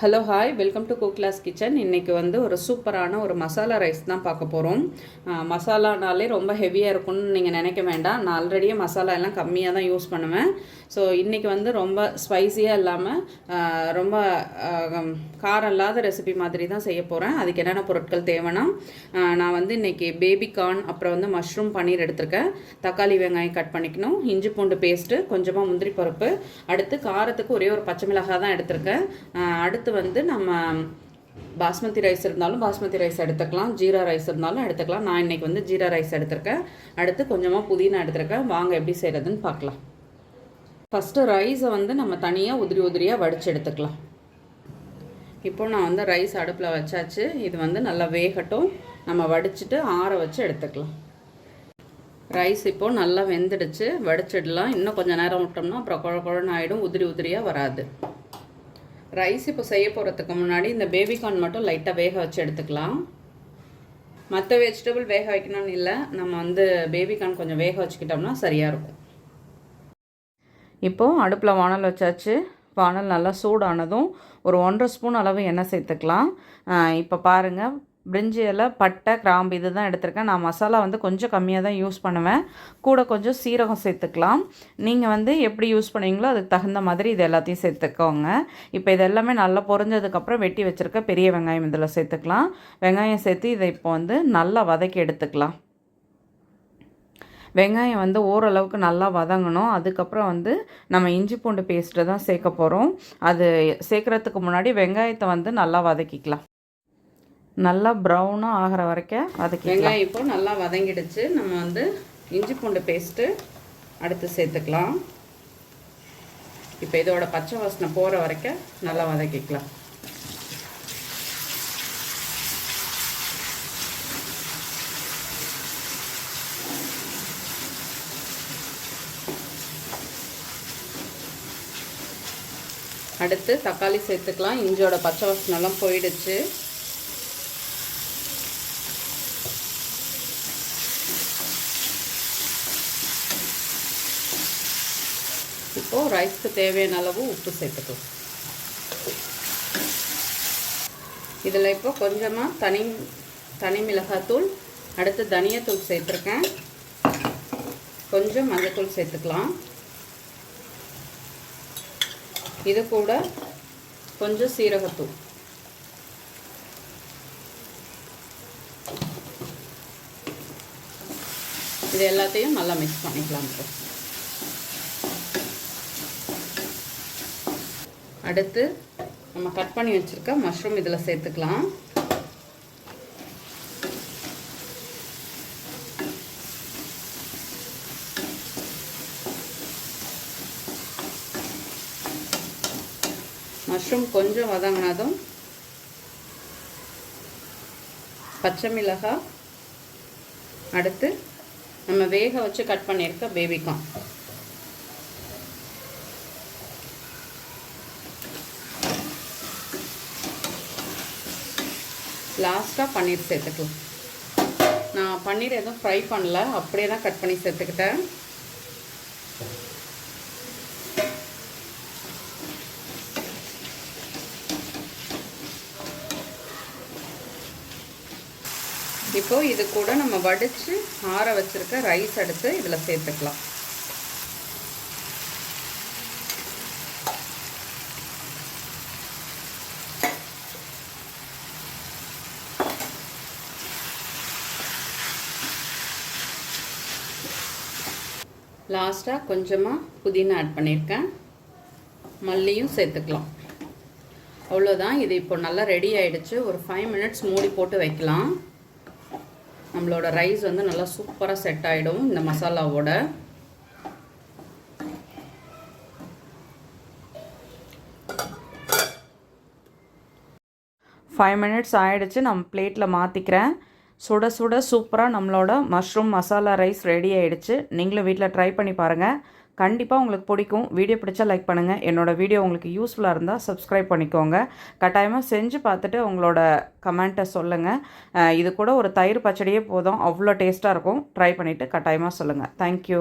Hello hi welcome to Cook Kitchen இன்றைக்கி வந்து ஒரு சூப்பரான ஒரு மசாலா ரைஸ் தான் பார்க்க போகிறோம் மசாலானாலே ரொம்ப ஹெவியாக இருக்கும்னு நீங்கள் நினைக்க வேண்டாம். நான் ஆல்ரெடியே மசாலா எல்லாம் கம்மியாக தான் யூஸ் பண்ணுவேன். ஸோ இன்றைக்கி வந்து ரொம்ப ஸ்பைஸியாக இல்லாமல் ரொம்ப காரம் இல்லாத ரெசிபி மாதிரி தான் செய்ய போகிறேன் அதுக்கு என்னென்ன பொருட்கள் தேவைன்னா நான் வந்து இன்றைக்கி பேபி கார்ன் அப்புறம் வந்து மஷ்ரூம் பன்னீர் எடுத்திருக்கேன். தக்காளி வெங்காயம் கட் பண்ணிக்கணும். இஞ்சி பூண்டு பேஸ்ட்டு கொஞ்சமாக முந்திரி பருப்பு. அடுத்து காரத்துக்கு ஒரே ஒரு பச்சை மிளகாய் தான் எடுத்திருக்கேன். அடுத்து அடுத்து வந்து நம்ம பாஸ்மதி ரைஸ் இருந்தாலும் பாஸ்மதி ரைஸ் எடுத்துக்கலாம் ஜீரா ரைஸ் இருந்தாலும் எடுத்துக்கலாம். நான் இன்றைக்கி வந்து ஜீரா ரைஸ் எடுத்திருக்கேன். அடுத்து கொஞ்சமாக புதினா எடுத்திருக்கேன். வாங்க எப்படி செய்கிறதுன்னு பார்க்கலாம். ஃபஸ்ட்டு ரைஸை வந்து நம்ம தனியாக உதிரி உதிரியாக வடித்து எடுத்துக்கலாம். இப்போ நான் வந்து ரைஸ் அடுப்பில் வச்சாச்சு. இது வந்து நல்லா வேகட்டும். நம்ம வடிச்சிட்டு ஆற வச்சு எடுத்துக்கலாம். ரைஸ் இப்போ நல்லா வெந்துடுச்சு. வடிச்சிடலாம். இன்னும் கொஞ்சம் நேரம் விட்டோம்னா அப்புறம் குழ குழன்னு ஆகிடும் உதிரி உதிரியாக வராது. ரைஸ் இப்போ செய்ய போகிறதுக்கு முன்னாடி இந்த பேபிகார்ன் மட்டும் லைட்டாக வேக வச்சு எடுத்துக்கலாம். மற்ற வெஜிடபிள் வேக வைக்கணும்னு இல்லை நம்ம வந்து பேபிகார்ன் கொஞ்சம் வேக வச்சுக்கிட்டோம்னா சரியாக இருக்கும். இப்போது அடுப்பில் வானல் வச்சாச்சு. வானல் நல்லா சூடானதும் ஒரு ஒன்றரை ஸ்பூன் அளவு எண்ணெய் சேர்த்துக்கலாம். இப்போ பாருங்கள் பிரிஞ்சி இலை பட்டை கிராம்பு இது தான் எடுத்திருக்கேன். நான் மசாலா வந்து கொஞ்சம் கம்மியாக தான் யூஸ் பண்ணுவேன். கூட கொஞ்சம் சீரகம் சேர்த்துக்கலாம். நீங்கள் வந்து எப்படி யூஸ் பண்ணுவீங்களோ அதுக்கு தகுந்த மாதிரி இது எல்லாத்தையும் சேர்த்துக்கோங்க. இப்போ இது எல்லாமே நல்லா பொறிஞ்சதுக்கப்புறம் வெட்டி வச்சுருக்க பெரிய வெங்காயம் இதில் சேர்த்துக்கலாம். வெங்காயம் சேர்த்து இதை இப்போ வந்து நல்லா வதக்கி எடுத்துக்கலாம். வெங்காயம் வந்து ஓரளவுக்கு நல்லா வதங்கணும். அதுக்கப்புறம் வந்து நம்ம இஞ்சி பூண்டு பேஸ்ட்டு தான் சேர்க்க போகிறோம் அது சேர்க்குறதுக்கு முன்னாடி வெங்காயத்தை வந்து நல்லா வதக்கிக்கலாம். நல்லா ப்ரௌனாக ஆகிற வரைக்கும் வதக்கி வெங்காயம் இப்போ நல்லா வதங்கிடுச்சு. நம்ம வந்து இஞ்சி பூண்டு பேஸ்ட்டு அடுத்து சேர்த்துக்கலாம். இப்போ இதோட பச்சை வாசனை போகிற வரைக்கும் நல்லா வதக்கிக்கலாம். அடுத்து தக்காளி சேர்த்துக்கலாம். இஞ்சியோட பச்சை வாசனெல்லாம் போயிடுச்சு. இப்போது ரைஸ்க்கு தேவையான அளவு உப்பு சேர்த்துக்கலாம் இதில் இப்போ கொஞ்சமாக தனி தனி மிளகாத்தூள் அடுத்து தனியாத்தூள் சேர்த்துருக்கேன். கொஞ்சம் மஞ்சத்தூள் சேர்த்துக்கலாம். இது கூட கொஞ்சம் சீரகத்தூள். இது எல்லாத்தையும் நல்லா மிக்ஸ் பண்ணிக்கலாம். இப்போ அடுத்து நம்ம கட் பண்ணி வச்சுருக்க மஷ்ரூம் இதில் சேர்த்துக்கலாம். மஷ்ரூம் கொஞ்சம் வதங்கினதும் பச்சை மிளகாய் அடுத்து நம்ம வேக வச்சு கட் பண்ணியிருக்க பேபிகார்ன் லாஸ்ட்டாக பன்னீர் சேர்த்துக்கலாம். நான் பன்னீர் எதுவும் ஃப்ரை பண்ணல. அப்படியே தான் கட் பண்ணி சேர்த்துக்கிட்டேன். இப்போது இது கூட நம்ம வடித்து ஆற வச்சுருக்க ரைஸ் எடுத்து இதில் சேர்த்துக்கலாம். லாஸ்ட்டாக கொஞ்சமாக புதினா ஆட் பண்ணியிருக்கேன். மல்லியும் சேர்த்துக்கலாம். அவ்வளோதான் இது இப்போ நல்லா ரெடி ஆகிடுச்சு ஒரு ஃபைவ் மினிட்ஸ் மூடி போட்டு வைக்கலாம். நம்மளோட ரைஸ் வந்து நல்லா சூப்பராக செட் ஆகிடும் இந்த மசாலாவோட. ஃபைவ் மினிட்ஸ் ஆகிடுச்சு நம்ம பிளேட்டில் மாற்றிக்கிறேன் சுட சுட சூப்பராக நம்மளோட மஷ்ரூம் மசாலா ரைஸ் ரெடி ஆகிடுச்சு நீங்களும் வீட்டில் ட்ரை பண்ணி பாருங்கள் கண்டிப்பாக உங்களுக்கு பிடிக்கும். வீடியோ பிடிச்சா லைக் பண்ணுங்கள் என்னோடய வீடியோ உங்களுக்கு யூஸ்ஃபுல்லாக இருந்தால் சப்ஸ்கிரைப் பண்ணிக்கோங்க. கட்டாயமாக செஞ்சு பார்த்துட்டு உங்களோட கமெண்ட்டை சொல்லுங்கள் இது கூட ஒரு தயிர் பச்சடியே போதும். அவ்வளோ டேஸ்ட்டாக இருக்கும். ட்ரை பண்ணிவிட்டு கட்டாயமாக சொல்லுங்கள் தேங்க்யூ